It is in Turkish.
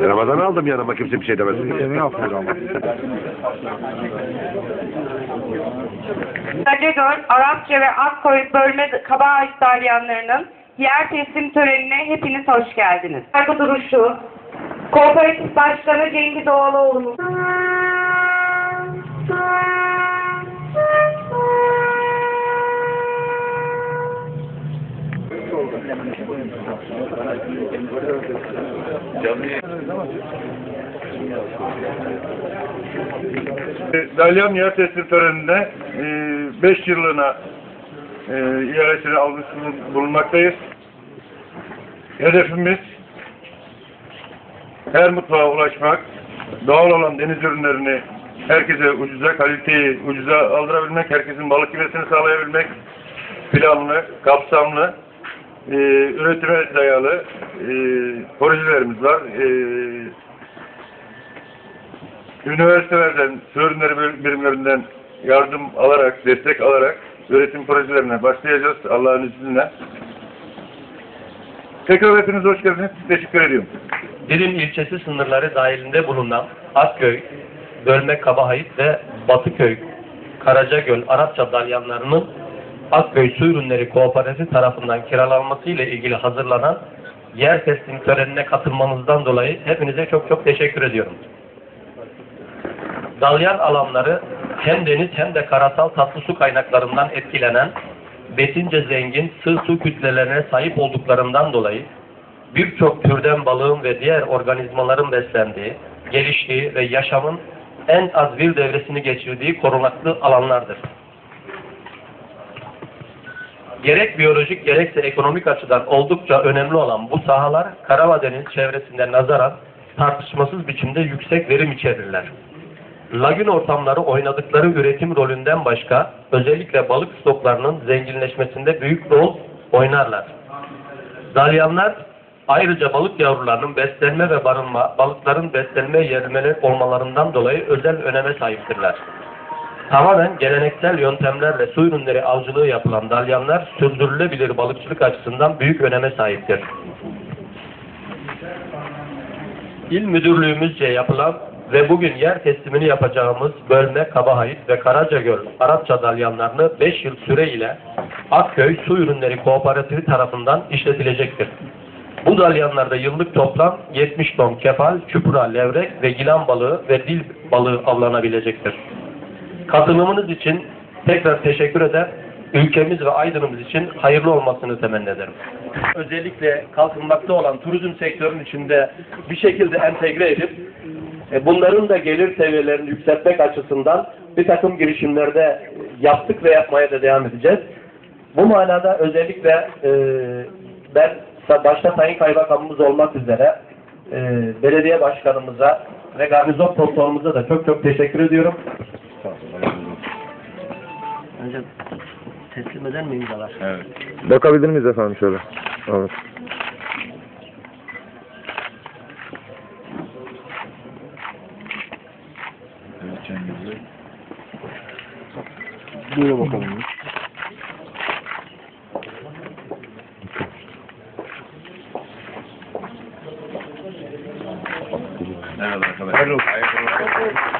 Ramazan aldım yanıma kimse bir şey demez. Emin yapıyor ama. Kacagöl, Arapça ve Akkoy bölme kaba ait dalyanlarının yer teslim törenine hepiniz hoş geldiniz. Saygı duruşu, Kooperatif Başkanı Cengiz Oğluoğlu. Dalyan yer teslim töreninde 5 yıllığına e, ihalesini almış bulun- bulunmaktayız. Hedefimiz her mutfağa ulaşmak, doğal olan deniz ürünlerini herkese ucuza, kaliteyi ucuza aldırabilmek, herkesin balık yemesini sağlayabilmek, planlı, kapsamlı, e, üretime dayalı e, projelerimiz var. E, üniversitelerden, ürünleri birimlerinden yardım alarak, destek alarak üretim projelerine başlayacağız Allah'ın izniyle. Tekrar hepiniz hoş geldiniz. Teşekkür ediyorum. Didim ilçesi sınırları dahilinde bulunan Akköy, Bölme Kabahayit ve Batıköy, Karacagöl, Arapça dalyanlarının Akköy Su Ürünleri Kooperatifi tarafından kiralanması ile ilgili hazırlanan yer teslim törenine katılmanızdan dolayı hepinize çok çok teşekkür ediyorum. Dalyan alanları hem deniz hem de karasal tatlı su kaynaklarından etkilenen besince zengin sığ su kütlelerine sahip olduklarından dolayı birçok türden balığın ve diğer organizmaların beslendiği, geliştiği ve yaşamın en az bir devresini geçirdiği korunaklı alanlardır. Gerek biyolojik gerekse ekonomik açıdan oldukça önemli olan bu sahalar Karadeniz çevresinde nazaran tartışmasız biçimde yüksek verim içerirler. Lagün ortamları oynadıkları üretim rolünden başka özellikle balık stoklarının zenginleşmesinde büyük rol oynarlar. Dalyanlar ayrıca balık yavrularının beslenme ve barınma, balıkların beslenme yerleri olmalarından dolayı özel öneme sahiptirler. Tamamen geleneksel yöntemlerle su ürünleri avcılığı yapılan dalyanlar sürdürülebilir balıkçılık açısından büyük öneme sahiptir. İl müdürlüğümüzce yapılan ve bugün yer teslimini yapacağımız bölme Kabahayit ve Karacagöl Arapça dalyanlarını 5 yıl süreyle Akköy Su Ürünleri Kooperatifi tarafından işletilecektir. Bu dalyanlarda yıllık toplam 70 ton kefal, çupra, levrek ve gilan balığı ve dil balığı avlanabilecektir. Katılımınız için tekrar teşekkür eder. Ülkemiz ve Aydın'ımız için hayırlı olmasını temenni ederim. Özellikle kalkınmakta olan turizm sektörünün içinde bir şekilde entegre edip e, bunların da gelir seviyelerini yükseltmek açısından bir takım girişimlerde yaptık ve yapmaya da devam edeceğiz. Bu manada özellikle e, ben başta Sayın Kaymakamımız olmak üzere e, belediye başkanımıza ve garnizon konsolumuza da çok çok teşekkür ediyorum. Önce teslim eder mi imzalar? Bakabilir miyiz efendim şöyle? Evet. Buyurun bakalım. Merhaba arkadaşlar. Hayırlı olsun.